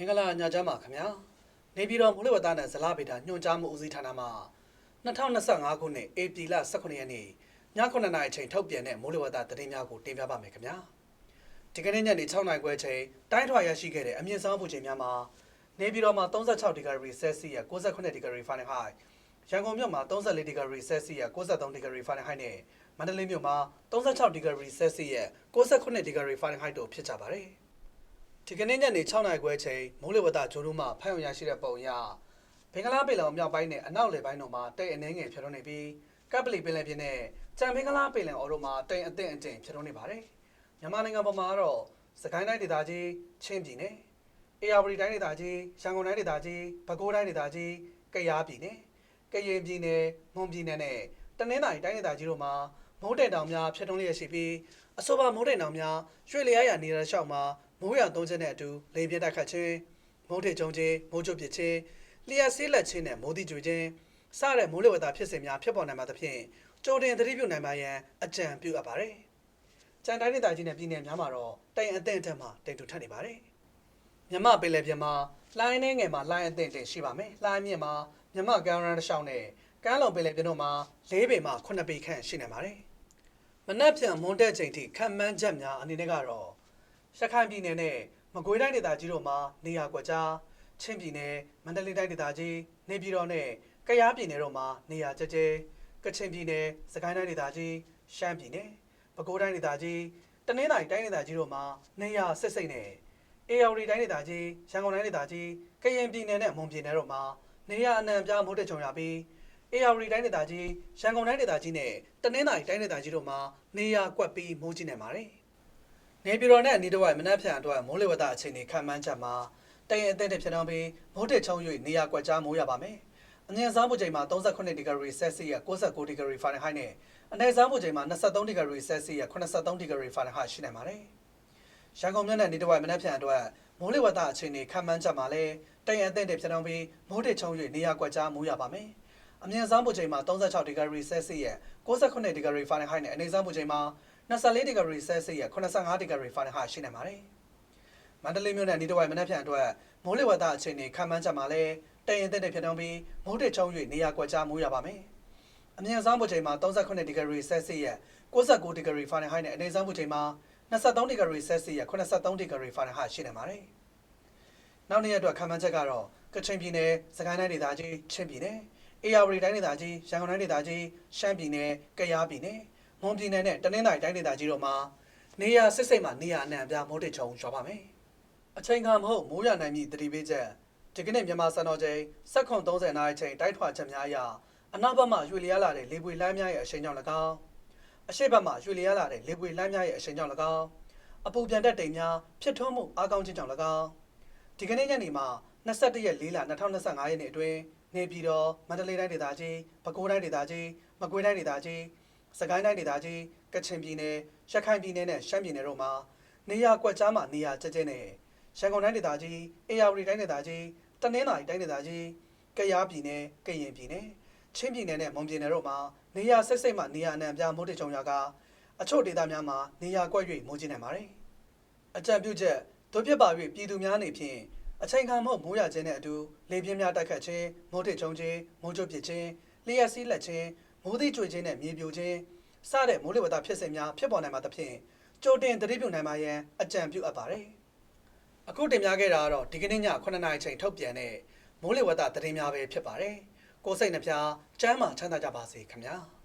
မင်္ဂလာညချမ်းပါခင်ဗျာနေပြည်တော်မိုးလေဝသနဲ့ဇလဗေဒညွှန်ကြားမှုဦးစီးဌာနမှ2025ခုနှစ်ဧပြီလ18ရက်နေ့ည9:00နာရီအချိန်ထုတ်ပြန်တဲ့မိုးလေဝသသတင်းများကိုတင်ပြပါမယ်ခင်ဗျာဒီကနေ့ညနေ6:00နာရီခွဲအချိန်တိုင်းထွာရရှိခဲ့တဲ့အမြင့်ဆုံးပူချိန်များမှာနေပြည်တော်မှာ36ဒီဂရီဆဲစီယပ်69ဒီဂရီဖာရင်ဟိုက်ရန်ကုန်မြို့မှာ34ဒီဂရီဆဲစီယပ်63ဒီဂရီဖာရင်ဟိုက်နဲ့မန္တလေးမြို့မှာ36ဒီဂရီဆဲစီယပ်69ဒီဂရီဖာရင်ဟိုက်တို့ဖြစ်ကြပါတယ် ဒီကနေ့ညနေ6နာရီခွဲချိန်မိုးလေဝသဂျိုးတို့မှဖတ်ရုံရရှိတဲ့ပုံအရဘင်္ဂလားပင်လယ်မြောက်ပိုင်းနဲ့အနောက်လေပိုင်းတို့မှာတိတ်အနှဲငယ်ဖြစ်ထွန်းနေပြီးကပ်ပလီပင်လယ်ပြင်နဲ့ကြံဘင်္ဂလားပင်လယ်အော်တို့မှာတိတ်အသင့်အကျင့်ဖြစ်ထွန်းနေပါတယ်။မြန်မာနိုင်ငံပေါ်မှာကတော့စကိုင်းတိုင်းဒေသကြီးချင်းပြည်နယ်အေရဝတီတိုင်းဒေသကြီးရန်ကုန်တိုင်းဒေသကြီးပဲခူးတိုင်းဒေသကြီးကယားပြည်နယ်ကရင်ပြည်နယ်မွန်ပြည်နယ်နဲ့တနင်္သာရီတိုင်းဒေသကြီးတို့မှာမိုးတဲ့တောင်များဖြစ်ထွန်းလျက်ရှိပြီးအဆိုပါမိုးတဲ့တောင်များရွှေလျားရနေရလျှောက်မှာ မိုးရွာသုံးချက်နဲ့အတူလေပြင်းတိုက်ခတ်ခြင်းမိုးထေချုံခြင်းမိုးချုပ်ပစ်ခြင်းလျှက်ဆေးလက်ခြင်းနဲ့မိုးတိကျွေခြင်းစတဲ့မိုးလေဝသဖြစ်စဉ်များဖြစ်ပေါ်နိုင်မှာသဖြင့်ကြိုတင်သတိပြုနိုင်ပါရန်အကြံပြုအပ်ပါတယ်။ကြံတိုင်းဒေသကြီးနဲ့ပြည်နယ်များမှာတော့တိုင်အသင့်အထက်မှာတိမ်တူထပ်နေပါတယ်။မြမပင်လယ်ပြင်မှာလိုင်းနှဲငယ်မှာလိုင်းအသင့်တင်ရှိပါမယ်။လိုင်းမြင့်မှာမြမကမ်းရန်တစ်လျှောက်နဲ့ကမ်းလုံပင်လယ်ပြင်တို့မှာ၄ပေမှ9ပေခန့်ရှိနေပါတယ်။မနက်ဖြန်မွန်တက်ချိန်ထိခံမှန်းချက်များအနေနဲ့ကတော့ ရခိုင်ပြည်နယ်နဲ့မကွေးတိုင်းဒေသကြီးတို့မှာနေရာကွက်ကြားချင်းပြည်နယ်မန္တလေးတိုင်းဒေသကြီးနေပြည်တော်နဲ့ကယားပြည်နယ်တို့မှာနေရာကျကျဲကချင်ပြည်နယ်စကိုင်းတိုင်းဒေသကြီးရှမ်းပြည်နယ်ပဲခူးတိုင်းဒေသကြီးတနင်္သာရီတိုင်းဒေသကြီးတို့မှာနေရာစစ်စိတ်နဲ့အေရဝတီတိုင်းဒေသကြီးရန်ကုန်တိုင်းဒေသကြီးကရင်ပြည်နယ်နဲ့မွန်ပြည်နယ်တို့မှာနေရာအနှံပြားမိုးတက်ချုံရပြီးအေရဝတီတိုင်းဒေသကြီးရန်ကုန်တိုင်းဒေသကြီးနဲ့တနင်္သာရီတိုင်းဒေသကြီးတို့မှာနေရာကွက်ပြီးမိုးကြီးနေပါတယ် နေပြည်တော်နဲ့အနီးတစ်ဝိုက်မနက်ဖြန်အတွက်မိုးလေဝသအခြေအနေခံမှန်းချက်မှာတရင်အသင့်တဲ့ဖြစ်တော့ပြီးမိုးတက်ချုံ၍နေရာကွက်ကြားမိုးရပါမယ်။အငြင်းစားမှုချိန်မှာ38ဒီဂရီဆဲဆီယပ်69ဒီဂရီဖာရင်ဟိုက်နဲ့အနည်းစားမှုချိန်မှာ23ဒီဂရီဆဲဆီယပ်83ဒီဂရီဖာရင်ဟိုက်ရှိနေပါတယ်။ရန်ကုန်မြို့နဲ့အနီးတစ်ဝိုက်မနက်ဖြန်အတွက်မိုးလေဝသအခြေအနေခံမှန်းချက်မှာလည်းတရင်အသင့်တဲ့ဖြစ်တော့ပြီးမိုးတက်ချုံ၍နေရာကွက်ကြားမိုးရပါမယ်။အမြင့်စားမှုချိန်မှာ36ဒီဂရီဆဲဆီယပ်69ဒီဂရီဖာရင်ဟိုက်နဲ့အနည်းစားမှုချိန်မှာ 24ဒီဂရီဆဲဆီယပ်85ဒီဂရီဖာရင်ဟိုက်ရှိနေပါတယ်။မန္တလေးမြို့နဲ့အနီးတစ်ဝိုက်မနက်ဖြန်အတွက်မိုးလေဝသအခြေအနေခံမှန်းချက်မှာလည်းတရင်တက်တဲ့ဖြစ်တော့ပြီးမိုးတက်ချုံ၍နေရာကွက်ကြားမိုးရပါမယ်။အမြင့်စားမှုချိန်မှာ38ဒီဂရီဆဲဆီယပ်69ဒီဂရီဖာရင်ဟိုက်နဲ့အနည်းစားမှုချိန်မှာ23ဒီဂရီဆဲဆီယပ်83ဒီဂရီဖာရင်ဟိုက်ရှိနေပါတယ်။နောက်နေ့ရက်အတွက်ခံမှန်းချက်ကတော့ကချင်ပြည်နယ်၊စကိုင်းတိုင်းဒေသကြီး၊ချင်းပြည်နယ်၊အေရဝတီတိုင်းဒေသကြီး၊ရန်ကုန်တိုင်းဒေသကြီး၊ရှမ်းပြည်နယ်၊ကယားပြည်နယ်၊ မွန်ပြည်နယ်နဲ့တနင်္သာရီတိုင်းဒေသကြီးတို့မှာနေရာစစ်စိတ်မှနေရာအနှံ့အပြားမိုးတိတ်ချုံရွာပါမယ်။အချိန်ခါမဟုတ်မိုးရနိုင်မည့်တတိပေးချက်ဒီကနေ့မြန်မာစံတော်ချိန်7:30နာရီချိန်တိုက်ထွာချက်များအရအနောက်ဘက်မှရွှေလျားလာတဲ့လေပွေလှမ်းများရဲ့အရှိန်ကြောင့်၎င်းအရှေ့ဘက်မှရွှေလျားလာတဲ့လေပွေလှမ်းများရဲ့အရှိန်ကြောင့်၎င်းအပူပြန်တက်တိမ်များဖြစ်ထွန်းမှုအားကောင်းခြင်းကြောင့်၎င်းဒီကနေ့ညနေမှာ21ရက်4လ2025ရက်နေ့အတွင်းနေပြည်တော်မန္တလေးတိုင်းဒေသကြီးပဲခူးတိုင်းဒေသကြီးမကွေးတိုင်းဒေသကြီး စကိုင်းတိုင်းဒေသကြီးကချင်ပြည်နယ်ရခိုင်ပြည်နယ်နဲ့ရှမ်းပြည်နယ်တို့မှာနေရာကွက်ကြားမှာနေရာကျကျနဲ့ရန်ကုန်တိုင်းဒေသကြီးအေရဝတီတိုင်းဒေသကြီးတနင်္သာရီတိုင်းဒေသကြီးကယားပြည်နယ်ကရင်ပြည်နယ်ချင်းပြည်နယ်နဲ့မွန်ပြည်နယ်တို့မှာနေရာစိတ်စိတ်မှနေရာအနှံ့အပြားမိုးတိတ်ချုံရွာကအချို့ဒေသများမှာနေရာကွက်၍မိုးကျနေပါတယ်အကြံပြုချက်တို့ဖြစ်ပါ၍ပြည်သူများအနေဖြင့်အချိန်ခံမှုမိုးရခြင်းနဲ့အတူလေပြင်းများတိုက်ခတ်ခြင်းမိုးတိတ်ချုံခြင်းမိုးကြိုးပစ်ခြင်းလျှက်စီးလက်ခြင်း မိုးသီးကျွေခြင်းနဲ့မြေပြိုခြင်းစတဲ့မိုးလေဝသဖြစ်စဉ်များဖြစ်ပေါ်နိုင်မှာသဖြင့်ကြိုတင်သတိပြုနိုင်ပါရန်အကြံပြုအပ်ပါတယ်။အခုတင်ပြခဲ့တာကတော့ဒီကနေ့ည9:00နာရီချိန်ထုတ်ပြန်တဲ့မိုးလေဝသသတင်းများပဲဖြစ်ပါတယ်။ကိုယ်စိတ်နှပြချမ်းသာချမ်းသာကြပါစေခင်ဗျာ။